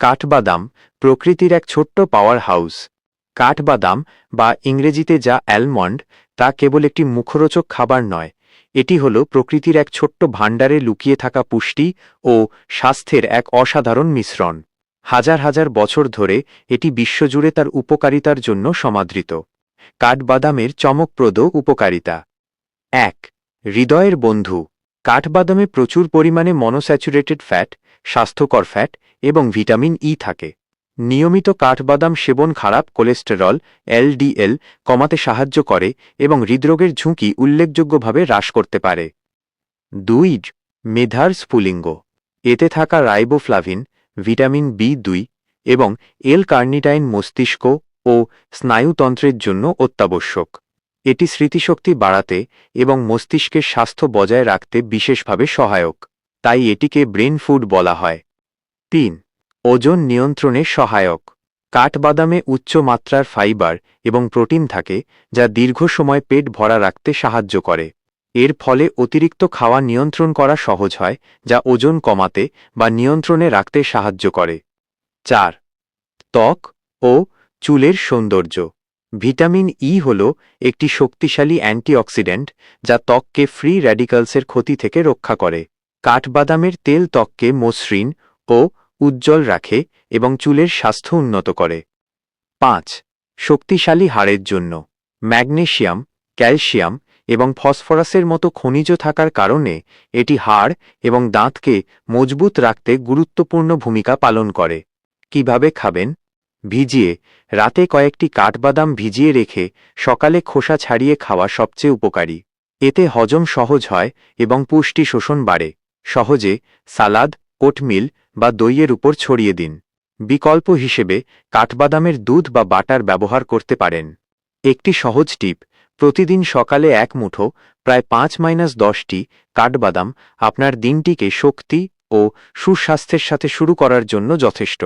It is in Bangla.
কাঠবাদাম প্রকৃতির এক ছোট্ট পাওয়ার হাউস কাঠবাদাম বা ইংরেজিতে যা অ্যালমন্ড তা কেবল একটি মুখরোচক খাবার নয়, এটি হল প্রকৃতির এক ছোট্ট ভাণ্ডারে লুকিয়ে থাকা পুষ্টি ও স্বাস্থ্যের এক অসাধারণ মিশ্রণ। হাজার হাজার বছর ধরে এটি বিশ্বজুড়ে তার উপকারিতার জন্য সমাদৃত। কাঠবাদামের চমকপ্রদ উপকারিতা। এক, হৃদয়ের বন্ধু। কাঠবাদামে প্রচুর পরিমাণে মনোস্যাচুরেটেড ফ্যাট স্বাস্থ্যকর ফ্যাট এবং ভিটামিন ই থাকে। নিয়মিত কাঠবাদাম সেবন খারাপ কোলেস্টেরল এলডিএল কমাতে সাহায্য করে এবং হৃদরোগের ঝুঁকি উল্লেখযোগ্যভাবে হ্রাস করতে পারে। দুই, মেধার স্ফুলিঙ্গ। এতে থাকা রাইবোফ্লাভিন ভিটামিন বি দুই এবং এল কার্নিটাইন মস্তিষ্ক ও স্নায়ুতন্ত্রের জন্য অত্যাবশ্যক। এটি স্মৃতিশক্তি বাড়াতে এবং মস্তিষ্কের স্বাস্থ্য বজায় রাখতে বিশেষভাবে সহায়ক, তাই এটিকে ব্রেন ফুড বলা হয়। তিন, ওজন নিয়ন্ত্রণে সহায়ক। কাঠবাদামে উচ্চ মাত্রার ফাইবার এবং প্রোটিন থাকে, যা দীর্ঘ সময় পেট ভরা রাখতে সাহায্য করে। এর ফলে অতিরিক্ত খাওয়া নিয়ন্ত্রণ করা সহজ হয়, যা ওজন কমাতে বা নিয়ন্ত্রণে রাখতে সাহায্য করে। চার, ত্বক ও চুলের সৌন্দর্য। ভিটামিন ই হল একটি শক্তিশালী অ্যান্টিঅক্সিডেন্ট যা ত্বককে ফ্রি র্যাডিক্যালসের ক্ষতি থেকে রক্ষা করে। কাঠবাদামের তেল ত্বককে মসৃণ ও উজ্জ্বল রাখে এবং চুলের স্বাস্থ্য উন্নত করে। পাঁচ, শক্তিশালী হাড়ের জন্য। ম্যাগনেশিয়াম, ক্যালসিয়াম এবং ফসফরাসের মতো খনিজ থাকার কারণে এটি হাড় এবং দাঁতকে মজবুত রাখতে গুরুত্বপূর্ণ ভূমিকা পালন করে। কীভাবে খাবেন? ভিজিয়ে, রাতে কয়েকটি কাঠবাদাম ভিজিয়ে রেখে সকালে খোসা ছাড়িয়ে খাওয়া সবচেয়ে উপকারী। এতে হজম সহজ হয় এবং পুষ্টি শোষণ বাড়ে। সহজে সালাদ, ওটমিল বা দইয়ের উপর ছড়িয়ে দিন। বিকল্প হিসেবে কাঠবাদামের দুধ বা বাটার ব্যবহার করতে পারেন। একটি সহজ টিপ, প্রতিদিন সকালে এক মুঠো, প্রায় পাঁচ মাইনাস দশটি কাঠবাদাম আপনার দিনটিকে শক্তি ও সুস্বাস্থ্যের সাথে শুরু করার জন্য যথেষ্ট।